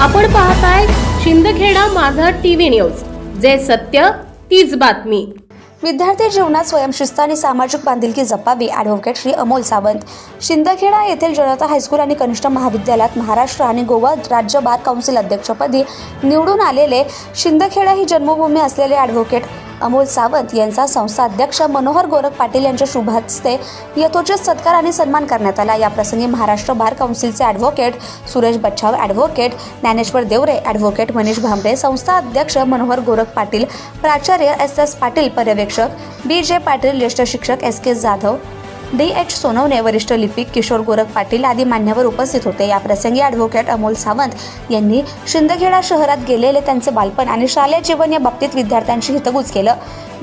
आपण पाहताय शिंदखेडा माझा टीव्ही न्यूज. जे सत्य तीच बातमी. विद्यार्थी जीवनात स्वयंशिस्त आणि सामाजिक बांधिलकी जपावी ॲडव्होकेट श्री अमोल सावंत. शिंदखेडा येथील जनता हायस्कूल आणि कनिष्ठ महाविद्यालयात महाराष्ट्र आणि गोवा राज्य बार काउन्सिल अध्यक्षपदी निवडून आलेले शिंदखेडा ही जन्मभूमी असलेले ॲडव्होकेट अमोल सावंत यांचा संस्थाध्यक्ष मनोहर गोरख पाटील यांच्या शुभ हस्ते यथोचित सत्कार आणि सन्मान करण्यात आला. याप्रसंगी Maharashtra bar काउन्सिलचे advocate Suresh Bachhav advocate Dnyaneshwar Deore advocate Manish Bhambare संस्था अध्यक्ष मनोहर गोरख पाटील प्राचार्य एस एस पाटील पर्यवेक्षक बी जे पाटील ज्येष्ठ शिक्षक S K Jadhav D H Sonawane वरिष्ठ लिपिक किशोर गोरख पाटील आदी मान्यवर उपस्थित होते. या प्रसंगी ॲडव्होकेट अमोल सावंत यांनी शिंदखेडा शहरात गेलेले त्यांचे बालपण आणि शालेय जीवन या बाबतीत विद्यार्थ्यांशी हितगुज केलं.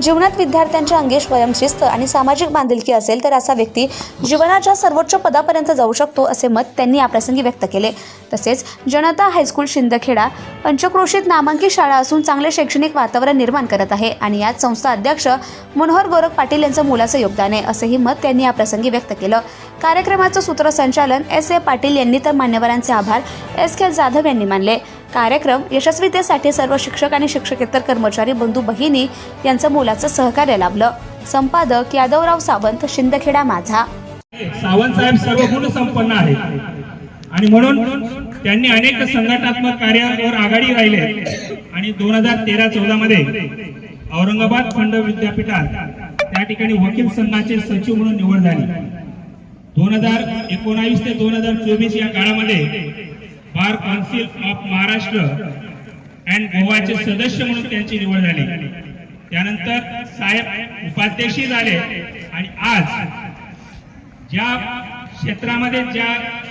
जीवनात विद्यार्थ्यांच्या अंगी स्वयंशिस्त आणि सामाजिक बांधिलकी असेल तर असा व्यक्ती जीवनाच्या सर्वोच्च पदापर्यंत जाऊ शकतो असे मत त्यांनी याप्रसंगी व्यक्त केले. तसेच जनता हायस्कूल शिंदखेडा पंचक्रोशीत नामांकित शाळा असून चांगले शैक्षणिक वातावरण निर्माण करत आहे आणि यात संस्था अध्यक्ष मनोहर गोरख पाटील यांचं मुलाचं योगदान आहे असेही मत त्यांनी याप्रसंगी व्यक्त केलं. कार्यक्रमाचं सूत्रसंचालन एस ए पाटील यांनी तर मान्यवरांचे आभार. एस के जाधव यांनी मानले. कार्यक्रम यशस्वीतेसाठी सर्व शिक्षक आणि शिक्षकेतर कर्मचारी बंधू बहिणी यांचं मोलाचं सहकार्य लाभलं. संपादक यादवराव सावंत शिंदखेडा माझा. सावंत साहेब सर्व गुण संपन्न आहे आणि म्हणून त्यांनी अनेक संघटनात्मक कार्यावर आघाडी राहिले. आणि दोन हजार तेरा चौदा मध्ये औरंगाबाद खंड विद्यापीठात त्या ठिकाणी वकील संघाचे सचिव म्हणून निवड झाली. दोन हजार एकोणावीस ते दोन हजार चोवीस या काळामध्ये bar council of Maharashtra and गोवाचे सदस्य म्हणून त्यांची निवड झाली. त्यानंतर साहेब उपाध्यक्षही झाले आणि आज ज्या क्षेत्रामध्ये ज्या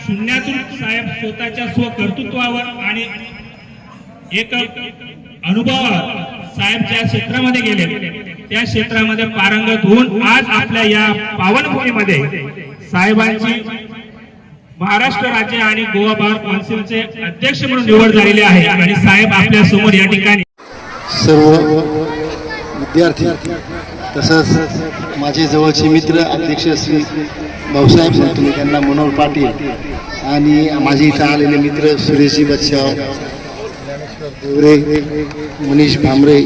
शून्यातून साहेब स्वतःच्या स्वकर्तृत्वावर आणि एक अनुभवावर साहेब ज्या क्षेत्रामध्ये गेले त्या क्षेत्रामध्ये पारंगत होऊन आज आपल्या या पावनभूमीमध्ये साहेबांची महाराष्ट्र राज्य आणि गोवा बार कौन्सिलचे अध्यक्ष म्हणून निवड झालेली आहे. आणि साहेब आपल्यासमोर या ठिकाणी सर्व विद्यार्थी तसंच माझे जवळचे मित्र अध्यक्ष श्री भाऊसाहेब सांगतो त्यांना मनोहर पाटील आणि माझे इथं आलेले मित्र सुरेशजी बच्छाव देवरे मनीष भांबरे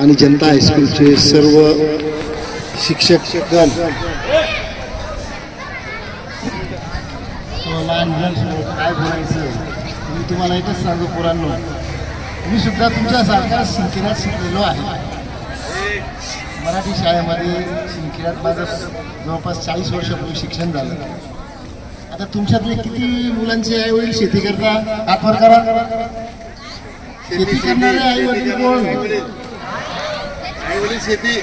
आणि जनता हायस्कूलचे सर्व शिक्षक गण. हो, काय बोलायचं? मी तुम्हाला एकच सांगू पुरांनो. मी सुद्धा तुमच्यासारख्या सिंकिरात शिकलेलो आहे. मराठी शाळेमध्ये सिंकिरात माझं जवळपास चाळीस वर्षापूर्वी शिक्षण झालं. आता तुमच्यातले किती मुलांचे आई वडील शेती करता? हातवर करा. शेती करणारे आई वडील कोण? आई वडील शेती.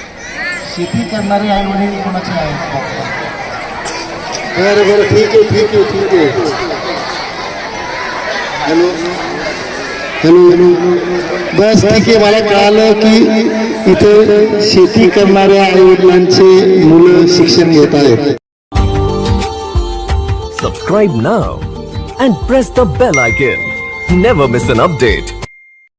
शेती करणारे आई वडील कोणाचे आहेत? बरं बरं ठीक आहे ठीक आहे ठीक आहे. Hello hello. हॅलो. बस ठीक आहे मला कळालं की इथे शेती करणाऱ्या आई वडिलांचे मुलं शिक्षण घेत आहेत. Subscribe now and press the bell icon. Never miss an update.